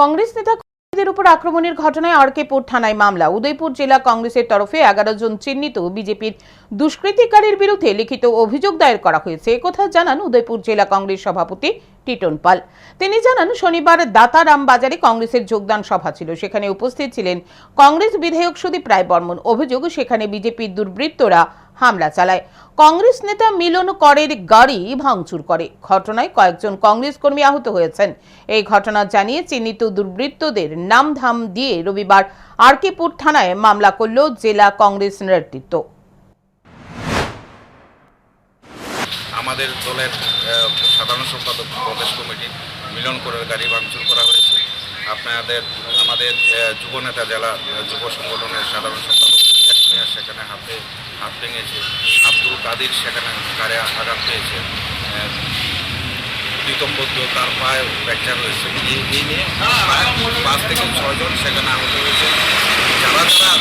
কংগ্রেস নেতা কর্মীদের উপর আক্রমণের ঘটনায় আরকেপুর থানায় মামলা। উদয়পুর জেলা কংগ্রেসের তরফে এগারো জন চিহ্নিত বিজেপির দুষ্কৃতিকারীর বিরুদ্ধে লিখিত অভিযোগ দায়ের করা হয়েছে। একথা জানান উদয়পুর জেলা কংগ্রেস সভাপতি টিটন পাল। তিনি জানান, শনিবার দাতারাম বাজারে কংগ্রেসের যোগদান সভা ছিল। সেখানে উপস্থিত ছিলেন কংগ্রেস বিধায়ক সুদীপ রায় বর্মন অভিযোগ, সেখানে বিজেপির দুর্বৃত্তরা হামলা চালায়। কংগ্রেস নেতা মিলন করের গাড়ি ভাঙচুর করে। ঘটনায় কয়েকজন কংগ্রেস কর্মী আহত হয়েছেন। এই ঘটনা জানিয়ে চিহ্নিত দুর্বৃত্তদের নামধাম দিয়ে রবিবার আরকেপুর থানায় মামলা করল জেলা কংগ্রেস নেতৃত্ব। আমাদের দলের সাধারণ সম্পাদক প্রদেশ কমিটি মিলন করার গাড়ি ভাঙচুর করা হয়েছে। আপনাদের আমাদের আহ, যুব নেতা জেলা যুব সংগঠনের সাধারণ সম্পাদক মেয়ার সেখানে হাতে হাত ভেঙেছে। আব্দুল কাদির সেখানে কারে আঘাত পেয়েছে। প্রীতম বৌদ্ধ তার পায়ে ফ্র্যাকচার হয়েছে। এই নিয়ে পাঁচ থেকে ছজন সেখানে আহত হয়েছে। যারা যারা